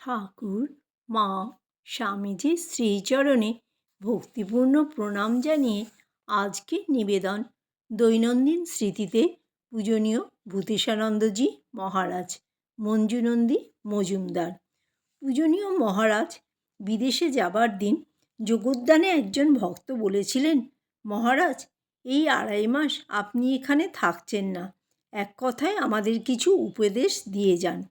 ঠাকুর, মা, স্বামীজির শ্রীচরণে ভক্তিপূর্ণ প্রণাম জানিয়ে আজকে নিবেদন। দৈনন্দিন স্মৃতিতে পূজনীয় ভূতেশানন্দজি মহারাজ, মঞ্জুনন্দী মজুমদার। পূজনীয় মহারাজ, বিদেশে যাবার দিন যোগোদ্যানে একজন ভক্ত বলেছিলেন, মহারাজ, এই আড়াই মাস আপনি এখানে থাকছেন না। এক কথায় আমাদের কিছু উপদেশ দিয়ে যান।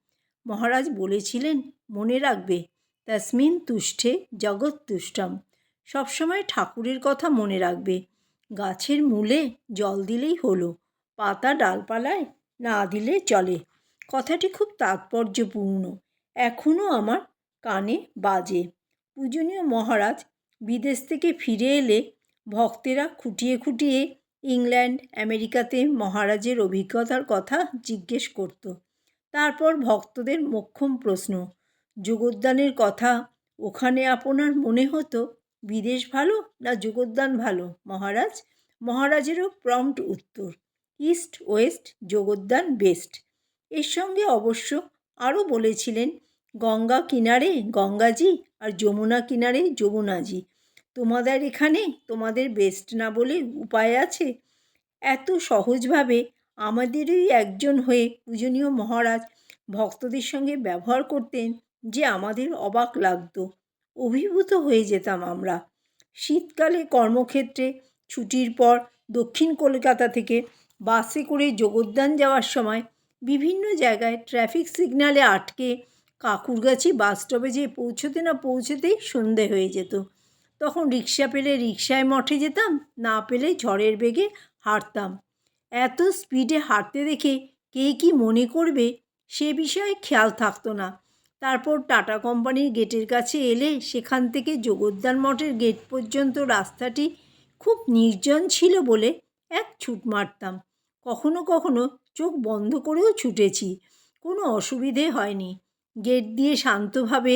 মহারাজ বলেছিলেন মনে রাখবে, তসমিন তুষ্টে জগৎ তুষ্টম। সবসময় ঠাকুরের কথা মনে রাখবে। গাছের মূলে জল দিলেই হলো, পাতা ডালপালায় না দিলে চলে। কথাটি খুব তাৎপর্যপূর্ণ এখনও আমার কানে বাজে। পূজনীয় মহারাজ বিদেশ থেকে ফিরে এলে ভক্তেরা খুঁটিয়ে খুঁটিয়ে ইংল্যান্ড, আমেরিকাতে মহারাজের অভিজ্ঞতার কথা জিজ্ঞেস করত। তারপর ভক্তদের মোক্ষম প্রশ্ন যোগদানের কথা ওখানে আপনার মনে হতো বিদেশ ভালো না যোগদান ভালো? মহারাজ, মহারাজেরও প্রম্পট উত্তর ইস্ট ওয়েস্ট যোগদান বেস্ট এর সঙ্গে অবশ্য আরও বলেছিলেন, গঙ্গা কিনারে গঙ্গাজি আর যমুনা কিনারে যমুনাজি। তোমাদের এখানে তোমাদের বেস্ট না বলে উপায় আছে? এত সহজভাবে আমাদেরই একজন হয়ে পূজনীয় মহারাজ ভক্তদের সঙ্গে ব্যবহার করতেন যে আমাদের অবাক লাগতো। অভিভূত হয়ে যেতাম আমরা। শীতকালে কর্মক্ষেত্রে ছুটির পর দক্ষিণ কলকাতা থেকে বাসে করে যোগদান যাওয়ার সময় বিভিন্ন জায়গায় ট্রাফিক সিগনালে আটকে কাকুরগাছি বাস যেয়ে পৌঁছতে না পৌঁছতেই সন্ধে হয়ে যেত। তখন রিক্সা পেলে রিক্সায় মঠে যেতাম, না পেলে ঝড়ের বেগে হাঁটতাম। এত স্পিডে হাঁটতে দেখে কে কী মনে করবে সে বিষয়ে খেয়াল থাকতো না। তারপর টাটা কোম্পানির গেটের কাছে এলে সেখান থেকে যোগোদ্যান মঠের গেট পর্যন্ত রাস্তাটি খুব নির্জন ছিল বলে এক ছুট মারতাম। কখনো কখনো চোখ বন্ধ করেও ছুটেছি। কোনো অসুবিধে হয়নি। গেট দিয়ে শান্তভাবে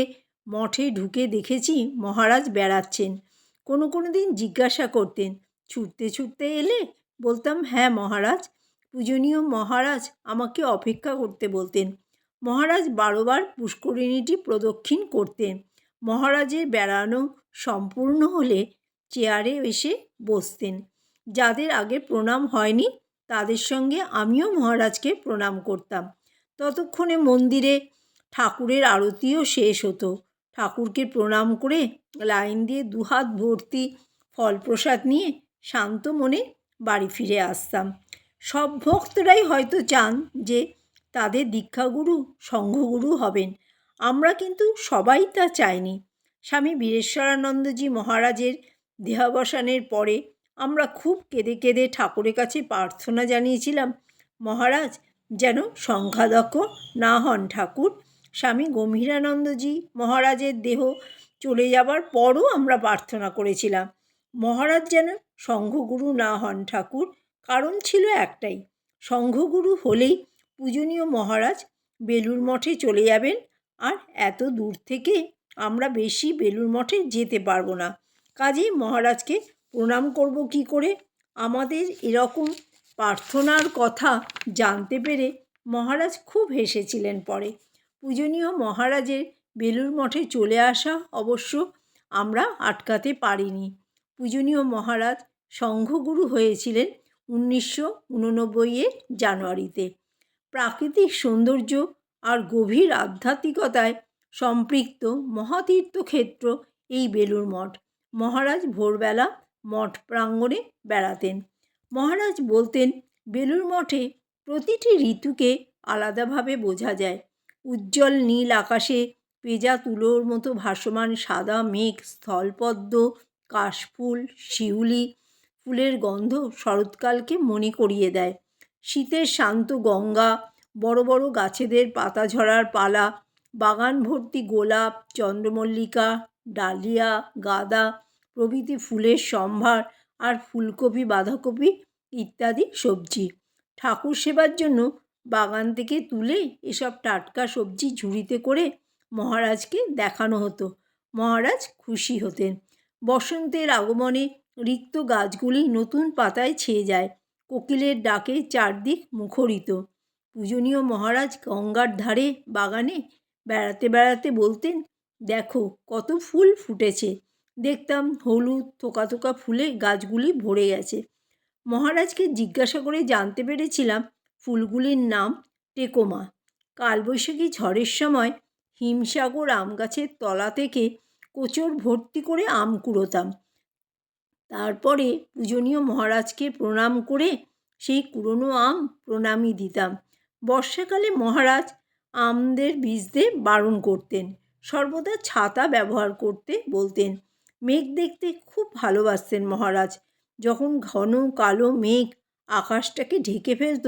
মঠে ঢুকে দেখেছি মহারাজ বেড়াচ্ছেন। কোনো কোনো দিন জিজ্ঞাসা করতেন, ছুটতে ছুটতে এলে বলতাম হ্যাঁ মহারাজ। পূজনীয় মহারাজ আমাকে অপেক্ষা করতে বলতেন। মহারাজ বারোবার পুষ্করিণীটি প্রদক্ষিণ করতেন। মহারাজের বেড়ানো সম্পূর্ণ হলে চেয়ারে এসে বসতেন। যাদের আগে প্রণাম হয়নি, তাদের সঙ্গে আমিও মহারাজকে প্রণাম করতাম। ততক্ষণে মন্দিরে ঠাকুরের আরতিও শেষ হতো। ঠাকুরকে প্রণাম করে লাইন দিয়ে দুহাত ভর্তি ফল প্রসাদ নিয়ে শান্ত মনে বাড়ি ফিরে আসতাম। সব ভক্তরাই হয়তো চান যে তাদের দীক্ষাগুরু, সংঘগুরু হবেন। আমরা কিন্তু সবাই তা চাইনি। স্বামী বীরেশ্বরানন্দজি মহারাজের দেহাবসানের পরে আমরা খুব কেঁদে কেঁদে ঠাকুরের কাছে প্রার্থনা জানিয়েছিলাম, মহারাজ, যেন সংখ্যাদক্ষ না হন ঠাকুর। স্বামী গম্ভীরানন্দজি মহারাজের দেহ চলে যাবার পরও আমরা প্রার্থনা করেছিলাম। মহারাজ যেন সংঘগুরু না হন ঠাকুর, কারণ ছিল একটাই। সংঘগুরু হলেই পূজনীয় মহারাজ বেলুর মঠে চলে যাবেন। আর এত দূর থেকে আমরা বেশি বেলুর মঠে যেতে পারব না। কাজেই মহারাজকে প্রণাম করব কি করে? আমাদের এরকম প্রার্থনার কথা জানতে পেরে মহারাজ খুব হেসেছিলেন পরে। পূজনীয় মহারাজের বেলুর মঠে চলে আসা অবশ্য আমরা আটকাতে পারিনি। পূজনীয় মহারাজ সংঘগুরু হয়েছিলেন উনিশশো উননব্বইয়ের জানুয়ারিতে। প্রাকৃতিক সৌন্দর্য আর গভীর আধ্যাত্মিকতায় সম্পৃক্ত মহাতীর্থক্ষেত্র এই বেলুর মঠ। মহারাজ ভোরবেলা মঠ প্রাঙ্গণে বেড়াতেন। মহারাজ বলতেন বেলুর মঠে প্রতিটি ঋতুকে আলাদাভাবে বোঝা যায়। উজ্জ্বল নীল আকাশে পেজা তুলোর মতো ভাসমান সাদা মেঘ, স্থলপদ্ম, কাশফুল, শিউলি ফুলের গন্ধ শরৎকালকে মনে করিয়ে দেয়। শীতের শান্ত গঙ্গা বড় বড় গাছেদের পাতা ঝরার পালা, বাগান ভর্তি গোলাপ, চন্দ্রমল্লিকা, ডালিয়া, গাঁদা, প্রভৃতি ফুলের সম্ভার আর ফুলকপি, বাঁধাকপি ইত্যাদি সবজি। ঠাকুর সেবার জন্য বাগান থেকে তুলে এসব টাটকা সবজি ঝুড়িতে করে মহারাজকে দেখানো হতো। মহারাজ খুশি হতেন। বসন্তের আগমনে রিক্ত গাছগুলি নতুন পাতায় ছেয়ে যায়। কোকিলের ডাকে চারদিক মুখরিত। পূজনীয় মহারাজ গঙ্গার ধারে বাগানে বেড়াতে বেড়াতে বলতেন, দেখো কত ফুল ফুটেছে। দেখতাম হলুদ থোকা থোকা ফুলে গাছগুলি ভরে গেছে মহারাজকে জিজ্ঞাসা করে জানতে পেরেছিলাম ফুলগুলির নাম টেকোমা। কালবৈশাখী ঝড়ের সময় হিমসাগর আম গাছের তলা থেকে কোচর ভর্তি করে আম কুড়োতাম। তারপরে পূজনীয় মহারাজকে প্রণাম করে সেই কুড়োনো আম প্রণামই দিতাম। বর্ষাকালে মহারাজ আমদের ভিজতে বারণ করতেন, সর্বদা ছাতা ব্যবহার করতে বলতেন। মেঘ দেখতে খুব ভালোবাসতেন মহারাজ। যখন ঘন কালো মেঘ আকাশটাকে ঢেকে ফেলত,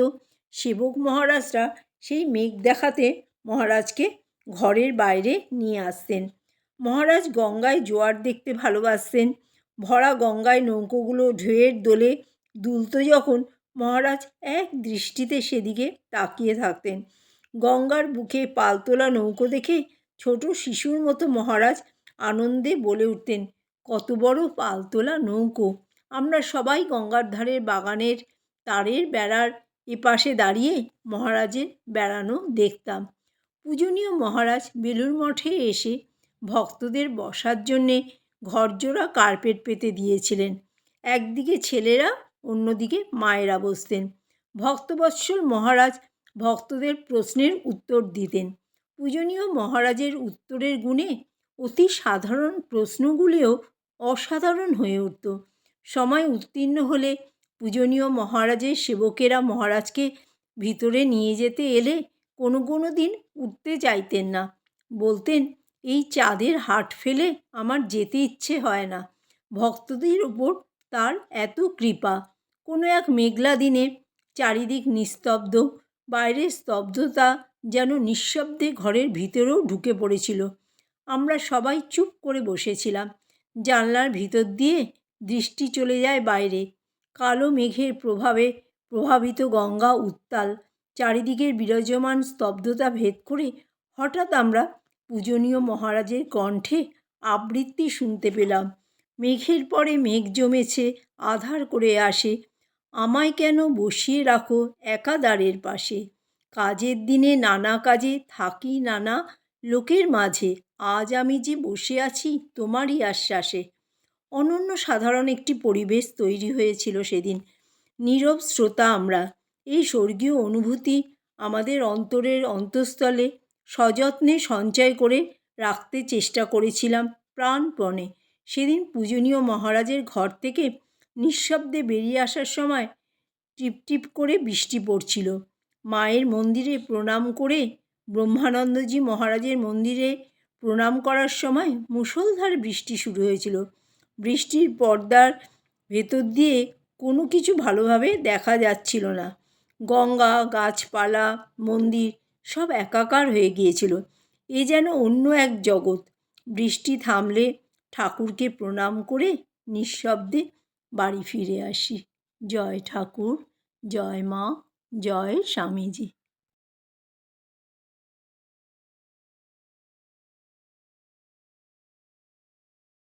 সেবক মহারাজরা সেই মেঘ দেখাতে মহারাজকে ঘরের বাইরে নিয়ে আসতেন। মহারাজ গঙ্গায় জোয়ার দেখতে ভালোবাসতেন। ভরা গঙ্গায় নৌকোগুলো ঢেউয়ের দোলে দুলত যখন মহারাজ এক দৃষ্টিতে সেদিকে তাকিয়ে থাকতেন। গঙ্গার বুকে পালতোলা নৌকো দেখে ছোট শিশুর মতো মহারাজ আনন্দে বলে উঠতেন, কত বড় পালতোলা নৌকো। আমরা সবাই গঙ্গার ধারের বাগানের তারের বেড়ার এপাশে দাঁড়িয়ে মহারাজের বেড়ানো দেখতাম। পূজনীয় মহারাজ বেলুর মঠে এসে ভক্তদের বসার জন্যে ঘরজোড়া কার্পেট পেতে দিয়েছিলেন। একদিকে ছেলেরা অন্যদিকে মায়েরা বসতেন। ভক্তবৎসল মহারাজ ভক্তদের প্রশ্নের উত্তর দিতেন। পূজনীয় মহারাজের উত্তরের গুণে অতি সাধারণ প্রশ্নগুলিও অসাধারণ হয়ে উঠত। সময় উত্তীর্ণ হলে পূজনীয় মহারাজের সেবকেরা মহারাজকে ভিতরে নিয়ে যেতে এলে কোনো কোনো দিন উঠতে চাইতেন না। বলতেন, এই চাঁদের হাট ফেলে আমার যেতে ইচ্ছে হয় না। ভক্তদের ওপর তার এত কৃপা। কোনো এক মেঘলা দিনে চারিদিক নিস্তব্ধ, বাইরের স্তব্ধতা যেন নিঃশব্দে ঘরের ভিতরেও ঢুকে পড়েছিল। আমরা সবাই চুপ করে বসেছিলাম। জানলার ভিতর দিয়ে দৃষ্টি চলে যায় বাইরে। কালো মেঘের প্রভাবে প্রভাবিত গঙ্গা উত্তাল, চারিদিকের বিরাজমান স্তব্ধতা ভেদ করে হঠাৎ আমরা পূজনীয় মহারাজের কণ্ঠে আবৃত্তি শুনতে পেলাম। মেঘের পরে মেঘ জমেছে, আধার করে আসে আমায় কেন বসিয়ে রাখো একা দ্বারের পাশে? কাজের দিনে নানা কাজে থাকি নানা লোকের মাঝে। আজ আমি যে বসে আছি, তোমারই আশ্বাসে। অনন্য সাধারণ একটি পরিবেশ তৈরি হয়েছিল সেদিন। নীরব শ্রোতা আমরা। এই স্বর্গীয় অনুভূতি আমাদের অন্তরের অন্তঃস্থলে সযত্নে সঞ্চয় করে রাখতে চেষ্টা করেছিলাম প্রাণপণে। সেদিন পূজনীয় মহারাজের ঘর থেকে নিঃশব্দে বেরিয়ে আসার সময় টিপ টিপ করে বৃষ্টি পড়ছিল। মায়ের মন্দিরে প্রণাম করে ব্রহ্মানন্দজি মহারাজের মন্দিরে প্রণাম করার সময় মুষলধার বৃষ্টি শুরু হয়েছিল। বৃষ্টির পর্দার ভেতর দিয়ে কোনো কিছু ভালোভাবে দেখা যাচ্ছিল না। গঙ্গা, গাছপালা, মন্দির সব একাকার হয়ে গিয়েছিল। এ যেন অন্য এক জগৎ। বৃষ্টি থামলে ঠাকুরকে প্রণাম করে নিঃশব্দে বাড়ি ফিরে আসি। জয় ঠাকুর জয় মা জয় স্বামীজি।